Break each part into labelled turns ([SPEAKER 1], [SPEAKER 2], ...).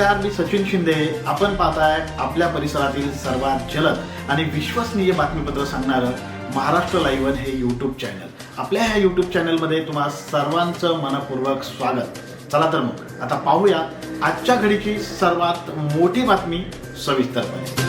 [SPEAKER 1] नमस्कार मी सचिन शिंदे. आपण पाहताय आपल्या परिसरातील सर्वात जलद आणि विश्वसनीय बातमीपत्र सांगणारं महाराष्ट्र लाईव्हन हे यूट्यूब चॅनल आपल्या ह्या यूट्यूब चॅनलमध्ये तुम्हा सर्वांचं मनपूर्वक स्वागत. चला तर मग आता पाहूया आजच्या घडीची सर्वात मोठी बातमी सविस्तरपणे.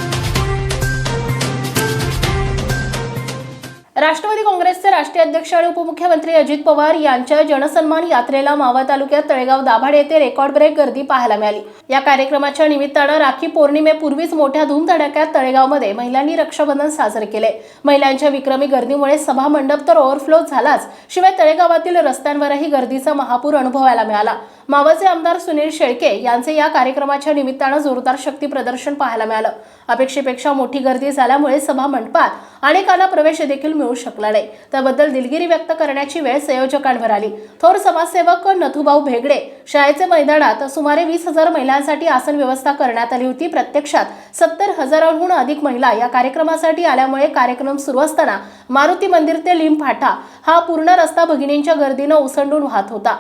[SPEAKER 2] राष्ट्रवादी काँग्रेस काँग्रेसचे राष्ट्रीय अध्यक्ष आणि उपमुख्यमंत्री अजित पवार यांच्या जनसन्मान यात्रेला मावा तालुक्यात तळेगाव दाभाडे येथे रेकॉर्ड ब्रेक गर्दी पाहायला मिळाली. या कार्यक्रमाच्या निमित्तानं राखी पौर्णिमेपूर्वीच मोठ्या धूमधडाक्यात तळेगावमध्ये महिलांनी रक्षाबंधन साजरे केले. महिलांच्या विक्रमी गर्दीमुळे सभा मंडप तर ओव्हरफ्लो झालाच शिवाय तळेगावातील रस्त्यांवरही गर्दीचा महापूर अनुभवायला मिळाला. मावाचे आमदार सुनील शेळके यांचे या कार्यक्रमाच्या निमित्तानं जोरदार शक्ती प्रदर्शन पाहायला मिळालं. अपेक्षेपेक्षा मोठी गर्दी झाल्यामुळे सभा मंडपात अनेकांना प्रवेश देखील मिळू शकला नाही. त्याबद्दल दिलगिरी व्यक्त करण्याची वेळ संयोजकांवर आली. थोर समाजसेवक नथुभाऊ भेगडे शाळेचे मैदानात सुमारे वीस हजार महिलांसाठी आसन व्यवस्था करण्यात आली होती. प्रत्यक्षात सत्तर हजारांहून अधिक महिला या कार्यक्रमासाठी आल्यामुळे कार्यक्रम सुरू असताना मारुती मंदिर ते लिंब फाटा हा पूर्ण रस्ता भगिनींच्या गर्दीनं ओसंडून वाहत होता.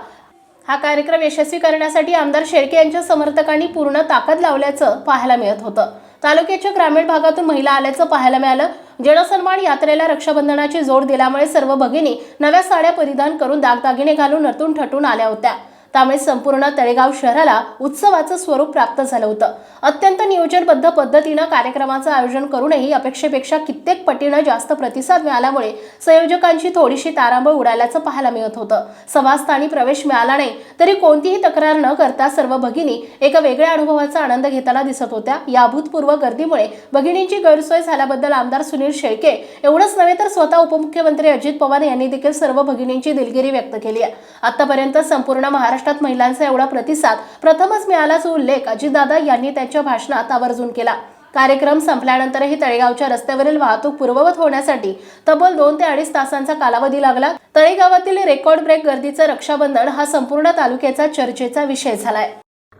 [SPEAKER 2] हा कार्यक्रम यशस्वी करण्यासाठी आमदार शेळके यांच्या समर्थकांनी पूर्ण ताकद लावल्याचं पाहायला मिळत होतं. तालुक्याच्या ग्रामीण भागातून महिला आल्याचं पाहायला मिळालं. जनसन्मान यात्रेला रक्षाबंधनाची जोड दिल्यामुळे सर्व भगिनी नव्या साड्या परिधान करून दागदागिने घालून नटून ठटून आल्या होत्या. त्यामुळे संपूर्ण तळेगाव शहराला उत्सवाचं स्वरूप प्राप्त झालं होतं. अत्यंत नियोजनबद्ध पद्धतीनं कार्यक्रमाचं आयोजन करूनही अपेक्षेपेक्षा कित्येक पटीनं जास्त प्रतिसाद मिळाल्यामुळे संयोजकांची थोडीशी तारांबळ उडाल्याचं पाहायला मिळत होतं. सभास्थानी प्रवेश मिळाला नाही तरी कोणतीही तक्रार न करता सर्व भगिनी एका वेगळ्या अनुभवाचा आनंद घेताना दिसत होत्या. या अभूतपूर्व गर्दीमुळे भगिनींची गैरसोय झाल्याबद्दल आमदार सुनील शेळके एवढंच नव्हे तर स्वतः उपमुख्यमंत्री अजित पवार यांनी देखील सर्व भगिनींची दिलगिरी व्यक्त केली आहे. आतापर्यंत संपूर्ण महाराष्ट्र महाराष्ट्रात महिलांचा एवढा प्रतिसाद प्रथमच मिळाल्याचा उल्लेख अजितदादा यांनी त्यांच्या भाषणात आवर्जून केला. कार्यक्रम संपल्यानंतरही तळेगावच्या रस्त्यावरील वाहतूक पूर्ववत होण्यासाठी तब्बल दोन ते अडीच तासांचा कालावधी लागला. तळेगावातील रेकॉर्ड ब्रेक गर्दीचं रक्षाबंधन हा संपूर्ण तालुक्याचा चर्चेचा विषय झालाय.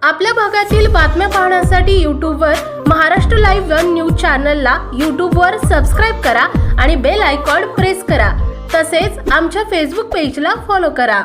[SPEAKER 2] आपल्या भागातील बातम्या पाहण्यासाठी यूट्यूबवर महाराष्ट्र लाईव्ह वन न्यूज चॅनलला यूट्यूबवर सबस्क्राईब करा आणि बेल आयकॉन प्रेस करा. तसेच आमच्या फेसबुक पेजला फॉलो करा.